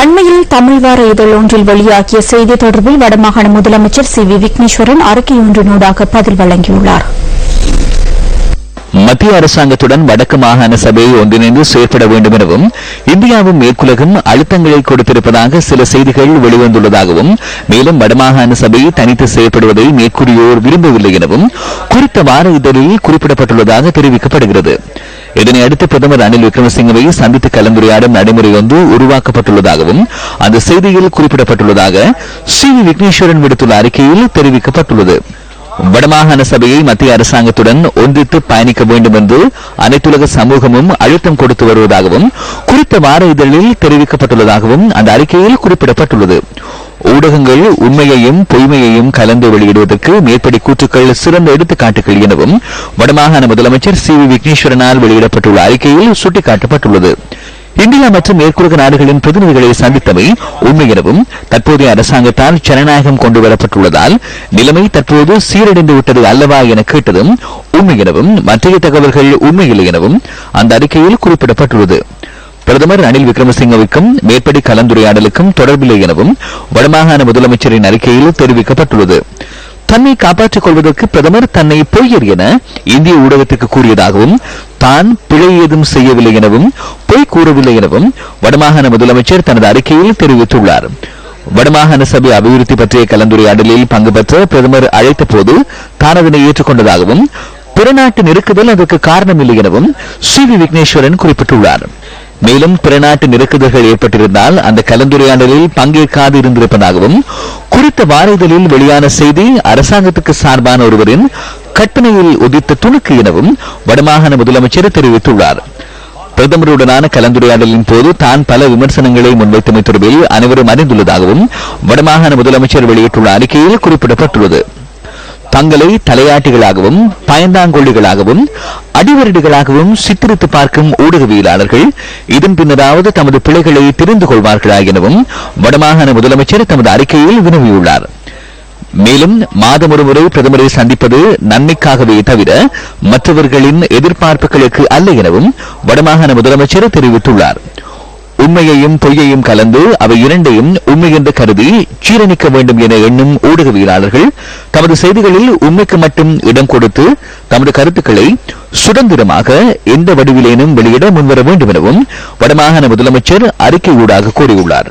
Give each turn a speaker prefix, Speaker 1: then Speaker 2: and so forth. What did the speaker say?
Speaker 1: அண்மையில் தமிழ் வார இதழ் ஒன்றில் வெளியாகிய செய்தி தொடர்பில் வடமாகாண முதலமைச்சர் சி வி விக்னேஸ்வரன் அறிக்கையொன்றினூடாக பதில் வழங்கியுள்ளார்.
Speaker 2: மத்திய அரசாங்கத்துடன் வடக்கு மாகாண சபையை ஒன்றிணைந்து செயற்பட வேண்டும் எனவும் இந்தியாவும் மேற்குலகம் அழுத்தங்களை கொடுத்திருப்பதாக சில செய்திகள் வெளிவந்துள்ளதாகவும் மேலும் வடமாகாண சபையை தனித்து செயற்படுவதை மேற்கூறியோர் விரும்பவில்லை எனவும் குறித்த வார இதழில் குறிப்பிடப்பட்டுள்ளதாக தெரிவிக்கப்படுகிறது. இதனையடுத்து பிரதமர் ரணில் விக்ரமசிங்கவை சந்தித்து கலந்துரையாடும் நடைமுறை ஒன்று உருவாக்கப்பட்டுள்ளதாகவும் அந்த செய்தியில் குறிப்பிடப்பட்டுள்ளதாக சி வி விக்னேஸ்வரன் விடுத்துள்ள அறிக்கையில் தெரிவிக்கப்பட்டுள்ளது. வடமாகாண சபையை மத்திய அரசாங்கத்துடன் ஒன்றித்து பயணிக்க வேண்டும் என்று அனைத்துலக சமூகமும் அழுத்தம் கொடுத்து வருவதாகவும் குறித்த வார இதழில் தெரிவிக்கப்பட்டுள்ளதாகவும் அந்த அறிக்கையில் குறிப்பிடப்பட்டுள்ளது. ஊடகங்கள் உண்மையையும் பொய்மையையும் கலந்து வெளியிடுவதற்கு மேற்படி கூற்றுக்கள் சிறந்த எடுத்துக்காட்டுகள் எனவும் வடமாகாண முதலமைச்சர் சி வி விக்னேஸ்வரனால் வெளியிடப்பட்டுள்ள அறிக்கையில் சுட்டிக்காட்டப்பட்டுள்ளது. இந்தியா மற்றும் மேற்குலக நாடுகளின் பிரதிநிதிகளை சந்தித்தவை உண்மை எனவும் தற்போதைய அரசாங்கத்தால் ஜனநாயகம் கொண்டு வரப்பட்டுள்ளதால் நிலைமை தற்போது சீரடைந்து விட்டது அல்லவா என கேட்டதும் உண்மை எனவும் மற்றைய தகவல்கள் உண்மையில்லை எனவும் அந்த அறிக்கையில் குறிப்பிடப்பட்டுள்ளது. பிரதமர் ரணில் விக்ரமசிங்கவுக்கும் மேற்படி கலந்துரையாடலுக்கும் தொடர்பில்லை எனவும் வடமாகாண முதலமைச்சரின் அறிக்கையில் தெரிவிக்கப்பட்டுள்ளது. தன்னை காப்பாற்றிக் கொள்வதற்கு பிரதமர் தன்னை பொய்யர் என இந்திய ஊடகத்திற்கு கூறியதாகவும் தான் பிழை ஏதும் செய்யவில்லை எனவும் பொய் கூறவில்லை எனவும் வடமாகாண முதலமைச்சர் தனது அறிக்கையில் தெரிவித்துள்ளார். வடமாகாண சபை அபிவிருத்தி பற்றிய கலந்துரையாடலில் பங்கு பெற்ற பிரதமர் அழைத்த போது தான் அதனை ஏற்றுக்கொண்டதாகவும் பிறநாட்டு நெருக்குதல் அதற்கு காரணமில்லை எனவும் சி வி விக்னேஸ்வரன் குறிப்பிட்டுள்ளார். மேலும் பிறநாட்டு நெருக்குதல்கள் ஏற்பட்டிருந்தால் அந்த கலந்துரையாடலில் பங்கேற்காது இருந்திருப்பதாகவும் குறித்த வார இதழில் வெளியான செய்தி அரசாங்கத்துக்கு சார்பான ஒருவரின் கற்பனையில் உதித்த துணுக்கு எனவும் வடமாகாண முதலமைச்சர் தெரிவித்துள்ளார். பிரதமருடனான கலந்துரையாடலின் போது தான் பல விமர்சனங்களை முன்வைத்தமை தொடர்பில் அனைவரும் அறிந்துள்ளதாகவும் வடமாகாண முதலமைச்சர் வெளியிட்டுள்ள அறிக்கையில் குறிப்பிடப்பட்டுள்ளது. தங்களை தலையாட்டிகளாகவும் பயந்தாங்கொள்ளிகளாகவும் அடிவருடிகளாகவும் சித்தரித்து பார்க்கும் ஊடகவியலாளர்கள் இதன் பின்னராவது தமது பிழைகளை தெரிந்து கொள்வார்களா எனவும் வடமாகாண முதலமைச்சர் தமது அறிக்கையில் வினவியுள்ளார். மேலும் மாதம் ஒரு முறை பிரதமரை சந்திப்பது நன்மைக்காகவே தவிர மற்றவர்களின் எதிர்பார்ப்புகளுக்கு அல்ல எனவும் வடமாகாண முதலமைச்சர் தெரிவித்துள்ளார். உண்மையையும் பொய்யையும் கலந்து அவை இரண்டையும் உண்மை என்று கருதி சீரணிக்க வேண்டும் என எண்ணும் ஊடகவியலாளர்கள் தமது செய்திகளில் உண்மைக்கு மட்டும் இடம் கொடுத்து தமது கருத்துக்களை சுதந்திரமாக எந்த வடிவிலேனும் வெளியிட முன்வர வேண்டும் எனவும் வடமாகாண முதலமைச்சர் அறிக்கை ஊடாக கூறியுள்ளார்.